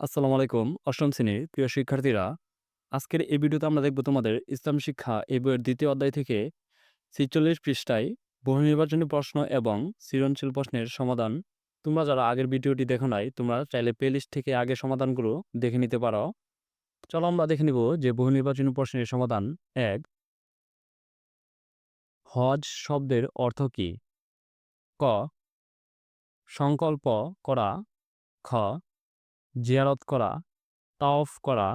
আসসালামু আলাইকুম। অষ্টম শ্রেণির প্রিয় শিক্ষার্থীরা, আজকের এই ভিডিওতে আমরা দেখব তোমাদের ইসলাম শিক্ষা এই বইয়ের দ্বিতীয় অধ্যায় থেকে ছিচল্লিশ পৃষ্ঠায় বহু নির্বাচনী প্রশ্ন এবং সৃজনশীল প্রশ্নের সমাধান। তোমরা যারা আগের ভিডিওটি দেখো নাই, তোমরা চাইলে প্লেলিস্ট থেকে আগের সমাধানগুলো দেখে নিতে পারো। চলো আমরা দেখে নিব যে বহু নির্বাচনী প্রশ্নের সমাধান। এক, হজ শব্দের অর্থ কি? ক, সংকল্প করা। খ জিয়ারত করা, তাওফ করা,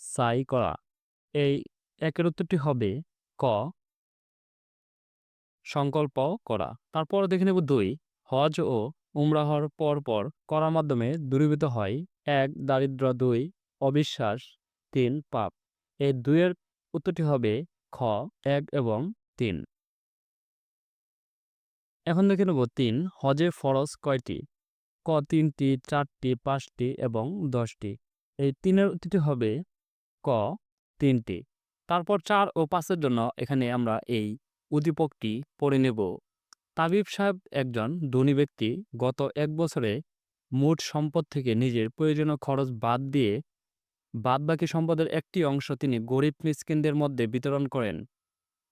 সাই করা, এই একের উত্তরটি হবে ক। সংকল্প করা। তারপর দেখে নেব দুই। হজ ও উমরাহর পর পর করার মাধ্যমে দূরীভূত হয়। এক, দারিদ্র। দুই, অবিশ্বাস। তিন, পাপ। এই দুইয়ের উত্তরটি হবে খ, এক এবং তিন। এখন দেখে নেব তিন। হজে ফরজ কয়টি? ক তিনটি, চারটি, পাঁচটি এবং দশটি। এই তিনের উত্তরটি হবে ক তিনটি। তারপর চার ও পাঁচের জন্য এখানে আমরা এই উদ্দীপকটি পড়ে নেব। তাবিব সাহেব একজন ধনী ব্যক্তি। গত এক বছরে মোট সম্পদ থেকে নিজের প্রয়োজনীয় খরচ বাদ দিয়ে বাদবাকি সম্পদের একটি অংশ তিনি গরিব মিসকিনদের মধ্যে বিতরণ করেন।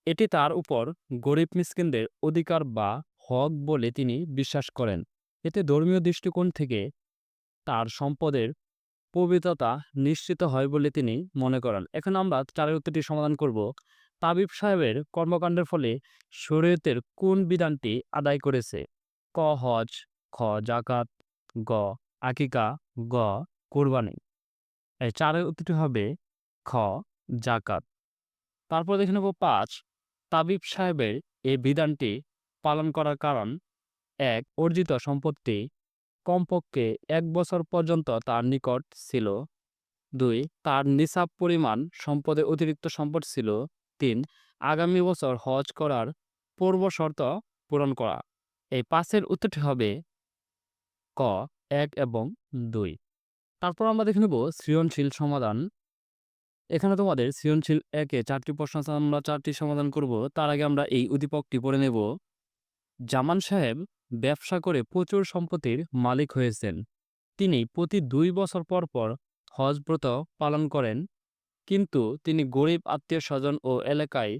এটি তার উপর গরিব মিসকিনদের অধিকার বা হক বলে তিনি বিশ্বাস করেন। এতে ধর্মীয় দৃষ্টিকোণ থেকে তার সম্পদের পবিত্রতা নিশ্চিত হয় বলে তিনি মনে করেন। এখন আমরা চারের উত্তরটি সমাধান করব। তাবিব সাহেবের কর্মকাণ্ডের ফলে শরীয়তের কোন বিধানটি আদায় করেছে? ক, হজ, খ জাকাত গ, আকিকা, গ, কোরবানি। এই চারের উত্তরটি হবে খ জাকাত তারপর দেখে নেব পাঁচ। তাবিব সাহেবের এই বিধানটি পালন করার কারণ এক অর্জিত সম্পত্তি কমপক্ষে এক বছর পর্যন্ত তার নিকট ছিল। দুই, তার নিসাব পরিমাণ সম্পদে অতিরিক্ত সম্পদ ছিল। তিন, আগামী বছর হজ করার পূর্ব শর্ত পূরণ করা। এই পাঁচের উত্তরটি হবে ক, এক এবং দুই। তারপর আমরা দেখে নেব সৃজনশীল সমাধান। এখানে তোমাদের সৃজনশীল একে চারটি প্রশ্ন আমরা চারটি সমাধান করব। তার আগে আমরা এই উদ্দীপকটি পড়ে নেব। জামান সাহেব ব্যবসা করে প্রচুর সম্পত্তির মালিক হয়েছেন। তিনি প্রতি দুই বছর পর পর হজ ব্রত পালন করেন, কিন্তু তিনি গরিব আত্মীয় স্বজন ও এলাকায়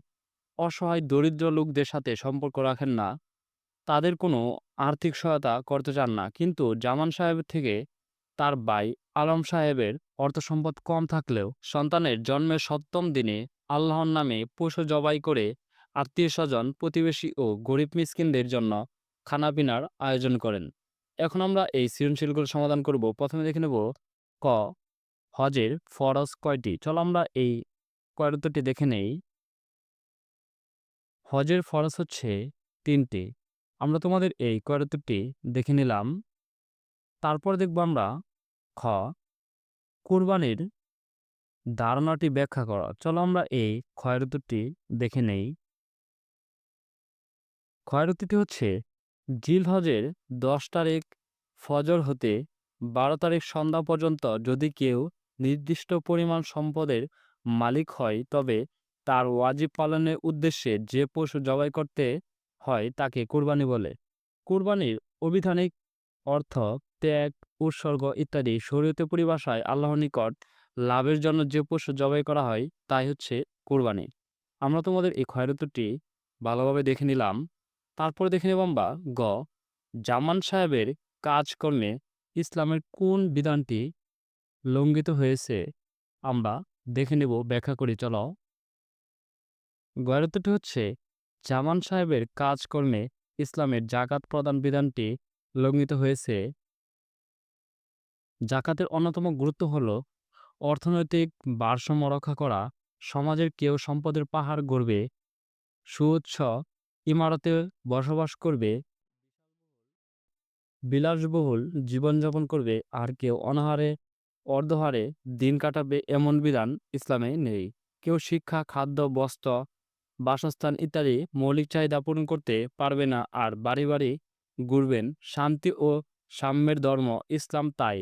অসহায় দরিদ্র লোকদের সাথে সম্পর্ক রাখেন না। তাদের কোনো আর্থিক সহায়তা করতে চান না, কিন্তু জামান সাহেব থেকে তার ভাই আলম সাহেবের অর্থ সম্পদ কম থাকলেও সন্তানের জন্মের সপ্তম দিনে আল্লাহর নামে পশু জবাই করে আত্মীয় স্বজন, প্রতিবেশী ও গরিব মিসকিনদের জন্য খানাপিনার আয়োজন করেন। এখন আমরা এই সৃজনশীলগুলো সমাধান করব। প্রথমে দেখে নেব ক, হজের ফরজ কয়টি? চলো আমরা এই কয়ের দেখে নেই। হজের ফরজ হচ্ছে তিনটি। আমরা তোমাদের এই কয়ের দেখে নিলাম। তারপর দেখব আমরা খ, কুরবানির ধারণাটি ব্যাখ্যা করা। চলো আমরা এই ক্ষয়ের দেখে নেই। ক্ষয়ের উত্তরটি হচ্ছে জিল হজের দশ তারিখ ফজর হতে বারো তারিখ সন্ধ্যা পর্যন্ত যদি কেউ নির্দিষ্ট পরিমাণ সম্পদের মালিক হয়, তবে তার ওয়াজিব পালনের উদ্দেশ্যে যে পশু জবাই করতে হয় তাকে কুরবানি বলে। কুরবানির অবিধানিক অর্থ ত্যাগ, উৎসর্গ ইত্যাদি শরীয়তে পরিভাষায় আল্লাহর নিকট লাভের জন্য যে পশু জবাই করা হয়, তাই হচ্ছে কুরবানি। আমরা তোমাদের এই ক্ষয়রতুটি ভালোভাবে দেখে নিলাম। তারপরে দেখে নেব আমরা গ, জামান সাহেবের কাজকর্মে ইসলামের কোন বিধানটি লঙ্ঘিত হয়েছে, আমরা দেখে নেব, ব্যাখ্যা করি, চলো। গয়রতুটি হচ্ছে, জামান সাহেবের কাজকর্মে ইসলামের জাকাত প্রদান বিধানটি লঙ্ঘিত হয়েছে। জাকাতের অন্যতম গুরুত্ব হল, অর্থনৈতিক ভারসাম্য রক্ষা করা, সমাজের কেউ সম্পদের পাহাড় গড়বে, সুউচ্চ ইমারতে বসবাস করবে। বিলাসবহুল জীবনযাপন করবে। আর কেউ অনাহারে, অর্ধহারে দিন কাটাবে এমন বিধান ইসলামে নেই। কেউ শিক্ষা, খাদ্য, বস্ত্র, বাসস্থান ইত্যাদি মৌলিক চাহিদা পূরণ করতে পারবে না আর বাড়ি বাড়ি ঘুরবেন। শান্তি ও সাম্যের ধর্ম ইসলাম তাই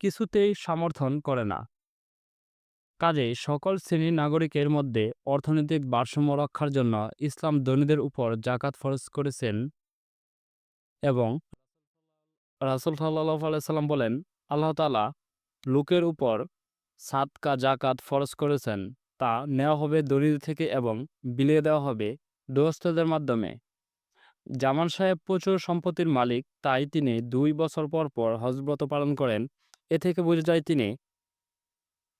কিছুতেই সমর্থন করে না। কাজেই সকল শ্রেণির নাগরিকের মধ্যে অর্থনৈতিক ভারসাম্য রক্ষার জন্য ইসলাম ধনীদের উপর জাকাত ফরজ করেছেন এবং রাসুল সাল্লাহ আলাইসাল্লাম বলেন, আল্লাহ তালা লোকের উপর সাদকা জাকাত ফরজ করেছেন। তা নেওয়া হবে দরিদ্র থেকে এবং বিলিয়ে দেওয়া হবে দোস্তদের মাধ্যমে। জামান সাহেব প্রচুর সম্পত্তির মালিক, তাই তিনি দুই বছর পর পর হজব্রত পালন করেন। এ থেকে বোঝা যায় তিনি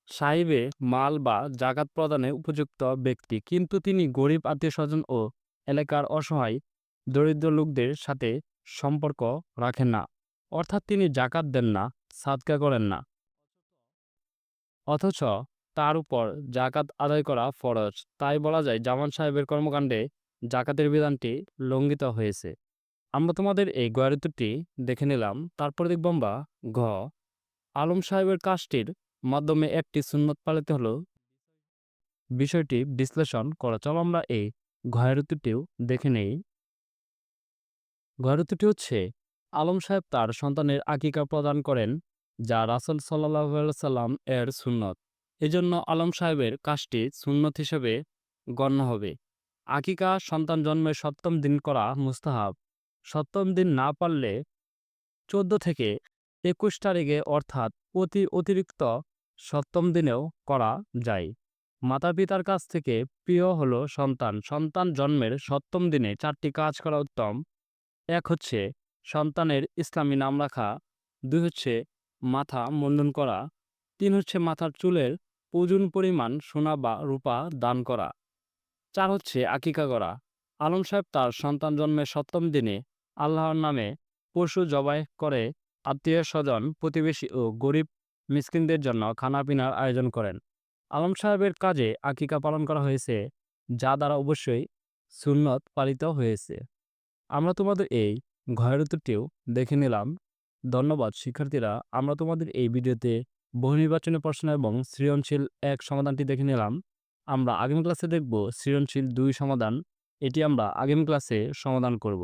সাহিবে মাল বা জাকাত প্রদানে উপযুক্ত ব্যক্তি। কিন্তু তিনি গরিব আত্মীয় স্বজন ও এলাকার অসহায় দরিদ্র লোকদের সাথে সম্পর্ক রাখেন না। অর্থাৎ তিনি জাকাত দেন না, সাদকা করেন না। অথচ তার উপর জাকাত আদায় করা ফরজ। তাই বলা যায় জামান সাহেবের কর্মকাণ্ডে জাকাতের বিধানটি লঙ্ঘিত হয়েছে। আমরা তোমাদের এই গয়ারুত্তরটি দেখে নিলাম। তারপর দেখব আমরা ঘ। আলম সাহেবের কাজটির মাধ্যমে একটি সুন্নত পালিত হলো। বিষয়টি বিশ্লেষণ করা। চল আমরা এই ঘয়ারুত্তরটিও দেখে নেই। ঘয়ারুত্তরটি হচ্ছে, আলম সাহেব তার সন্তানের আকিকা প্রদান করেন, যা রাসুল সাল্লাহ সাল্লাম এর সুন্নত। এজন্য আলম সাহেবের কাজটি সুন্নত হিসেবে গণ্য হবে। আকিকা সন্তান জন্মের সপ্তম দিন করা মুস্তাহাব। সপ্তম দিন না পারলে চোদ্দ থেকে একুশ তারিখে অর্থাৎ অতি অতিরিক্ত সপ্তম দিনেও করা যায়। মাতা পিতার কাছ থেকে প্রিয় হলো সন্তান। সন্তান জন্মের সপ্তম দিনে চারটি কাজ করা উত্তম। এক হচ্ছে সন্তানের ইসলামী নাম রাখা। দুই হচ্ছে মাথা মুন্ডন করা। তিন হচ্ছে মাথার চুলের প্রয়োজন পরিমাণ, সোনা বা রূপা দান করা। চার হচ্ছে আকিকা করা। আলম সাহেব তার সন্তান জন্মের সপ্তম দিনে আল্লাহর নামে পশু জবাই করে আত্মীয় স্বজন প্রতিবেশী ও গরিব মিসকিনদের জন্য খানাপিনার আয়োজন করেন। আলম সাহেবের কাজে আকিকা পালন করা হয়েছে, যা দ্বারা অবশ্যই সুন্নত পালিত হয়েছে। আমরা তোমাদের এই ঘয়ের দেখে নিলাম। ধন্যবাদ, শিক্ষার্থীরা। আমরা তোমাদের এই ভিডিওতে বহু নির্বাচনী প্রশ্ন এবং সৃজনশীল এক সমাধানটি দেখে নিলাম। আমরা আগামী ক্লাসে দেখব সৃজনশীল দুই সমাধান। এটি আমরা আগামী ক্লাসে সমাধান করব।